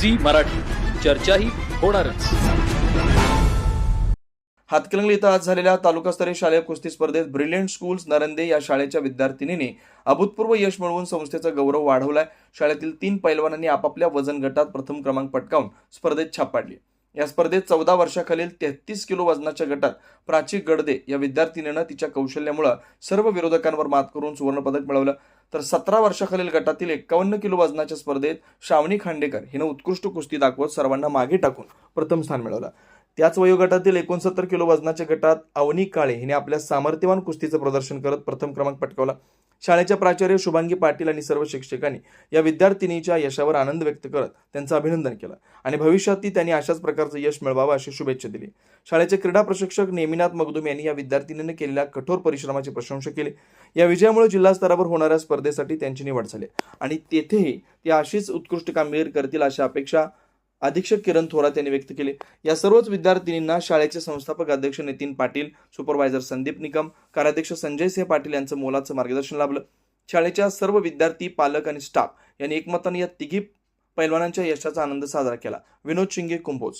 Zee Marathi. चर्चाही होणारच. हातकलंगली इथं आज झालेल्या तालुकास्तरीय शालेय कुस्ती स्पर्धेत ब्रिलियंट स्कूल्स नरंदे या शाळेच्या विद्यार्थिनीने अभूतपूर्व यश मिळवून संस्थेचा गौरव वाढवलाय. शाळेतील तीन पैलवानांनी आपापल्या वजन गटात प्रथम क्रमांक पटकावून स्पर्धेत छाप पाडली. या स्पर्धेत चौदा वर्षाखालील तेहतीस किलो वजनाच्या गटात प्राची गडदे या विद्यार्थिनीनं तिच्या कौशल्यामुळे सर्व विरोधकांवर मात करून सुवर्णपदक मिळवलं. तर सतरा वर्षाखालील गटातील एकावन्न किलो वजनाच्या स्पर्धेत श्रावणी खांडेकर हिनं उत्कृष्ट कुस्ती दाखवत सर्वांना मागे टाकून प्रथम स्थान मिळवलं. त्याच वयोगटातील एकोणसत्तर किलो वजनाच्या गटात अवनी काळे हिने आपल्या सामर्थ्यवान कुस्तीचं प्रदर्शन करत प्रथम क्रमांक पटकावला. शाळेच्या प्राचार्य शुभांगी पाटील आणि सर्व शिक्षकांनी या विद्यार्थिनीच्या यशावर आनंद व्यक्त करत त्यांचं अभिनंदन केलं आणि भविष्यातही त्यांनी अशाच प्रकारचं यश मिळवावं अशी शुभेच्छा दिली. शाळेचे क्रीडा प्रशिक्षक नेमिनाथ मगदुम यांनी या विद्यार्थिनीने केलेल्या कठोर परिश्रमाची प्रशंसा केली. या विजयामुळे जिल्हा स्तरावर होणाऱ्या स्पर्धेसाठी त्यांची निवड झाली आणि तेथेही ते अशीच उत्कृष्ट कामगिरी करतील अशा अपेक्षा अधीक्षक किरण थोरात यांनी व्यक्त केले. या सर्वच विद्यार्थिनींना शाळेचे संस्थापक अध्यक्ष नितीन पाटील सुपरवायझर संदीप निकम कार्याध्यक्ष संजय सिंह पाटील यांचं मोलाचं मार्गदर्शन लाभलं. शाळेच्या सर्व विद्यार्थी पालक आणि स्टाफ यांनी एकमताने या तिघी पैलवानांच्या यशाचा आनंद साजरा केला. विनोद शिंगे कुंभोज.